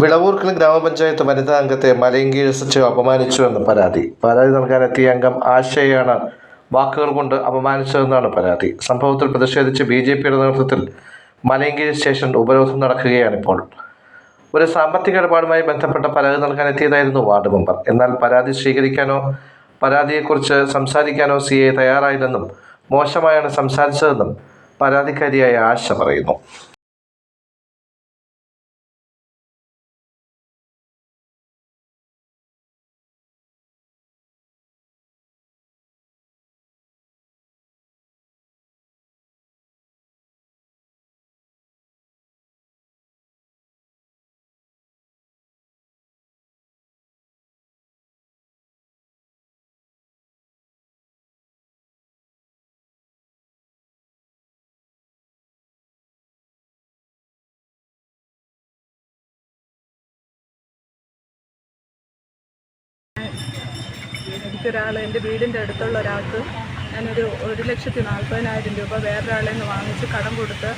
വിളവൂർക്കൽ ഗ്രാമപഞ്ചായത്ത് വനിതാ അംഗത്തെ മലയങ്കീഴ് അപമാനിച്ചുവെന്ന് പരാതി. പരാതി നൽകാനെത്തിയ അംഗം ആശയാണ് വാക്കുകൾ കൊണ്ട് അപമാനിച്ചതെന്നാണ് പരാതി. സംഭവത്തിൽ പ്രതിഷേധിച്ച് ബി ജെ പിയുടെ നേതൃത്വത്തിൽ മലയങ്കീഴ് സ്റ്റേഷൻ ഉപരോധം നടക്കുകയാണിപ്പോൾ ഒരു സാമ്പത്തിക ഇടപാടുമായി ബന്ധപ്പെട്ട പരാതി നൽകാനെത്തിയതായിരുന്നു വാർഡ് മെമ്പർ. എന്നാൽ പരാതി സ്വീകരിക്കാനോ പരാതിയെക്കുറിച്ച് സംസാരിക്കാനോ സി എ തയ്യാറായില്ലെന്നും മോശമായാണ് സംസാരിച്ചതെന്നും പരാതിക്കാരിയായ ആശ പറയുന്നു. എനിക്കൊരാൾ എന്റെ വീടിന്റെ അടുത്തുള്ള ഒരാൾക്ക് ഞാനൊരു ഒരു ലക്ഷത്തി നാൽപ്പതിനായിരം രൂപ വേറൊരാളെ നിന്ന് വാങ്ങിച്ച് കടം കൊടുത്ത്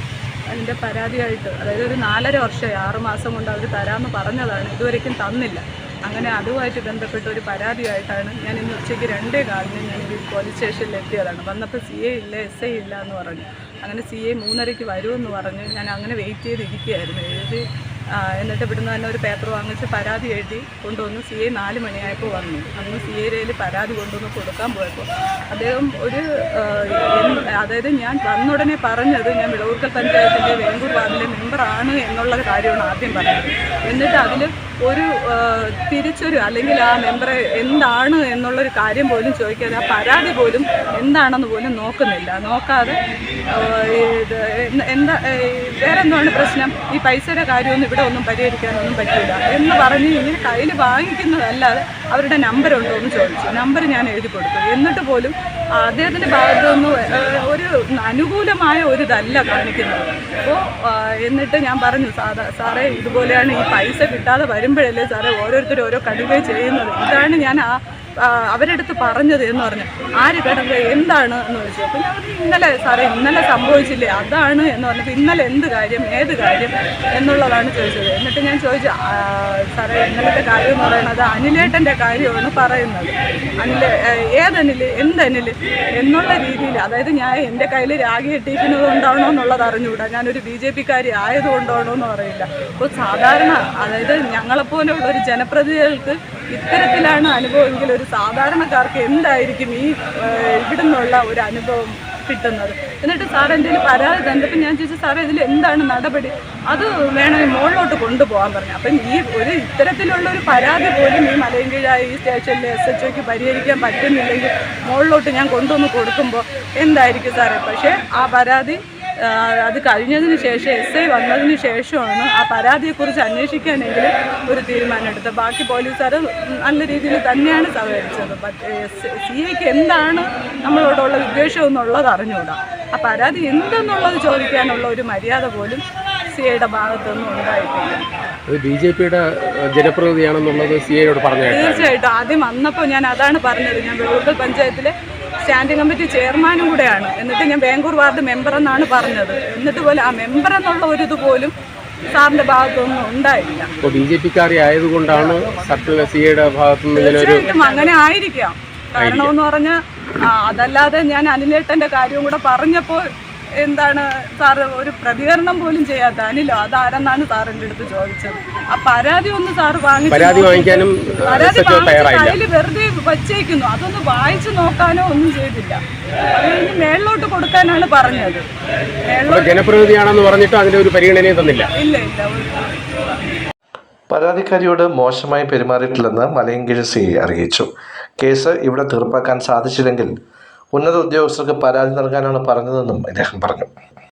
അതിന്റെ പരാതിയായിട്ട് അതായത് ഒരു നാലര വർഷമായി ആറ് മാസം കൊണ്ട് അവർ തരാമെന്ന് പറഞ്ഞതാണ് ഇതുവരെയ്ക്കും തന്നില്ല. അങ്ങനെ അതുമായിട്ട് ബന്ധപ്പെട്ട ഒരു പരാതിയായിട്ടാണ് ഞാൻ ഇന്ന് ഉച്ചയ്ക്ക് രണ്ടേ കാലിന് ഞാൻ ഈ പോലീസ് സ്റ്റേഷനിൽ എത്തിയതാണ് വന്നപ്പോൾ സി എ ഇല്ല എസ് ഐ ഇല്ല എന്ന് പറഞ്ഞു. അങ്ങനെ സി എ മൂന്നരയ്ക്ക് വരുമെന്ന് പറഞ്ഞ് ഞാൻ അങ്ങനെ വെയിറ്റ് ചെയ്തിരിക്കുകയായിരുന്നു. ആ, എന്നിട്ട് ഇവിടുന്ന് തന്നെ ഒരു പേപ്പർ വാങ്ങിച്ച് പരാതി എഴുതി കൊണ്ടുവന്ന് സി എ നാല് മണിയായപ്പോൾ വന്നു. അന്ന് സി ഐയിൽ പരാതി കൊണ്ടുവന്ന് കൊടുക്കാൻ പോയപ്പോൾ അദ്ദേഹം ഒരു അതായത് ഞാൻ വന്നുടനെ പറഞ്ഞത് ഞാൻ വിളവൂർക്കൽ പഞ്ചായത്തിന്റെ വേങ്കൂർ വാർഡിലെ മെമ്പറാണ് എന്നുള്ള കാര്യമാണ് ആദ്യം പറഞ്ഞത്. എന്നിട്ട് അതിൽ ഒരു തിരിച്ചൊരു അല്ലെങ്കിൽ ആ മെമ്പറെ എന്താണ് എന്നുള്ളൊരു കാര്യം പോലും ചോദിക്കാതെ ആ പരാതി പോലും എന്താണെന്ന് പോലും നോക്കുന്നില്ല. നോക്കാതെ ഇത് എന്താ വേറെ എന്താണ് പ്രശ്നം? ഈ പൈസയുടെ കാര്യമൊന്നും ഇവിടെ ഒന്നും പരിഹരിക്കാനൊന്നും പറ്റില്ല എന്ന് പറഞ്ഞ് ഇങ്ങനെ കയ്യിൽ വാങ്ങിക്കുന്നതല്ലാതെ അവരുടെ നമ്പർ ഉണ്ടോ എന്ന് ചോദിച്ചു. നമ്പർ ഞാൻ എഴുതി കൊടുത്തു. എന്നിട്ട് പോലും അദ്ദേഹത്തിന്റെ ഭാഗത്തുനിന്ന് ഒരു അനുകൂലമായ ഒരു ഇതല്ല കാണിക്കുന്നത് അപ്പോൾ എന്നിട്ട് ഞാൻ പറഞ്ഞു സാധാ സാറേ ഇതുപോലെയാണ് ഈ പൈസ കിട്ടാതെ വരുമ്പോഴല്ലേ സാറേ ഓരോരുത്തരും ഓരോ കടുവേ ചെയ്യുന്നത്? ഇതാണ് ഞാൻ ആ, അവരെടുത്ത് പറഞ്ഞത് എന്ന് പറഞ്ഞു ആര് കിടന്നത് എന്താണ് എന്ന് ചോദിച്ചു. അപ്പോൾ ഞാൻ പറഞ്ഞു, ഇന്നലെ സാറേ ഇന്നലെ സംഭവിച്ചില്ലേ? അതാണ് എന്ന് പറഞ്ഞപ്പോൾ ഇന്നലെ എന്ത് കാര്യം ഏത് കാര്യം എന്നുള്ളതാണ് ചോദിച്ചത്. എന്നിട്ട് ഞാൻ ചോദിച്ചു "ആ, സാറേ ഇന്നലത്തെ കാര്യം എന്ന് പറയുന്നത് അനിലേട്ടന്റെ കാര്യമാണ് പറയുന്നത്. അനിൽ ഏതനിൽ എന്തനിൽ എന്നുള്ള രീതിയിൽ അതായത് ഞാൻ എന്റെ കയ്യിൽ രാഗി എട്ടിക്കുന്നത് കൊണ്ടാണോ എന്നുള്ളത് അറിഞ്ഞുകൂടാ. ഞാനൊരു ബി ജെ പിക്കാരി ആയതുകൊണ്ടാണോ എന്ന് അറിയില്ല. അപ്പോൾ സാധാരണ അതായത് ഞങ്ങളെപ്പോലെയുള്ള ഒരു ജനപ്രതിനിധികൾക്ക് ഇത്തരത്തിലാണ് അനുഭവമെങ്കിൽ ഒരു സാധാരണക്കാർക്ക് എന്തായിരിക്കും ഈ ഇവിടെ ഇവിടുന്നുള്ള ഒരു അനുഭവം കിട്ടുന്നത്? എന്നിട്ട് സാർ കയ്യിൽ പരാതി തന്നപ്പോൾ ഞാൻ ചോദിച്ചു സാറേ ഇതിൽ എന്താണ് നടപടി? അത് വേണമെങ്കിൽ മുകളിലോട്ട് കൊണ്ടുപോകാൻ പറഞ്ഞു. അപ്പം ഈ ഒരു ഇത്തരത്തിലുള്ള ഒരു പരാതി പോലും ഈ മലയങ്കീഴായ ഈ സ്റ്റേഷനിലെ എസ് എച്ച് ഒക്ക് പരിഹരിക്കാൻ പറ്റുന്നില്ലെങ്കിൽ മുകളിലോട്ട് ഞാൻ കൊണ്ടുവന്ന് കൊടുക്കുമ്പോൾ എന്തായിരിക്കും സാറേ? പക്ഷേ ആ പരാതി അത് കഴിഞ്ഞതിന് ശേഷം എസ് ഐ വന്നതിന് ശേഷമാണ് ആ പരാതിയെക്കുറിച്ച് അന്വേഷിക്കാനെങ്കിലും ഒരു തീരുമാനം എടുത്തത്. ബാക്കി പോലീസുകാർ നല്ല രീതിയിൽ തന്നെയാണ് സഹകരിച്ചത്. സി ഐക്ക് എന്താണ് നമ്മളോടുള്ള വിദ്വേഷം എന്നുള്ളത് അറിഞ്ഞുകൂടാ. ആ പരാതി എന്തെന്നുള്ളത് ചോദിക്കാനുള്ള ഒരു മര്യാദ പോലും സി ഐയുടെ ഭാഗത്തൊന്നും ഉണ്ടായിട്ടില്ല. അത് ബി ജെ പിയുടെ ജനപ്രതിനിധിയാണെന്നുള്ളത് സി ഐയോട് പറഞ്ഞു തീർച്ചയായിട്ടും. ആദ്യം വന്നപ്പോൾ ഞാൻ അതാണ് പറഞ്ഞത്. ഞാൻ വേളൂർക്കൽ പഞ്ചായത്തിലെ സ്റ്റാൻഡിംഗ് കമ്മിറ്റി ചെയർമാനും കൂടെയാണ്. എന്നിട്ട് ഞാൻ ബാംഗ്ലൂർ വാർഡ് മെമ്പർ എന്നാണ് പറഞ്ഞത്. എന്നിട്ട് പോലെ ആ മെമ്പർ എന്നുള്ള ഒരു ഇതുപോലും സാറിന്റെ ഭാഗത്തൊന്നും ഉണ്ടായില്ല. ബി ജെ പിക്കാരി ആയതുകൊണ്ടാണ് സർക്കിൾ സി ഐയുടെ ഭാഗത്തുനിന്ന് ഇങ്ങനെ ഒരു തീർച്ചയായിട്ടും അങ്ങനെ ആയിരിക്കാം. കാരണമെന്ന് പറഞ്ഞാൽ അതല്ലാതെ ഞാൻ അനിലേട്ടന്റെ കാര്യവും കൂടെ പറഞ്ഞപ്പോൾ എന്താണ് സാറ് ഒരു പ്രതികരണം പോലും ചെയ്യാത്ത അനിലോ അതാരെന്നാണ് സാറിന്റെ അടുത്ത് ചോദിച്ചത്? ആ പരാതി ഒന്ന് സാറ് വാങ്ങി പരാതി വാങ്ങിക്കാനും പരാതി വാങ്ങിച്ച് വെറുതെ വച്ചേക്കുന്നു. അതൊന്ന് വായിച്ചു നോക്കാനോ ഒന്നും ചെയ്തില്ല. അത് മേളിലോട്ട് കൊടുക്കാനാണ് പറഞ്ഞത്. ജനപ്രതിനിധിയാണെന്ന് പറഞ്ഞിട്ട് അതിന്റെ ഒരു പരിഗണനയും തന്നില്ല. ഇല്ല ഇല്ല പരാതിക്കാരിയോട് മോശമായി പെരുമാറിയിട്ടില്ലെന്ന് മലയങ്കിഴ് സി അറിയിച്ചു. കേസ് ഇവിടെ തീർപ്പാക്കാൻ സാധിച്ചില്ലെങ്കിൽ ഉന്നത ഉദ്യോഗസ്ഥർക്ക് പരാതി നൽകാനാണ് പറഞ്ഞതെന്നും അദ്ദേഹം പറഞ്ഞു.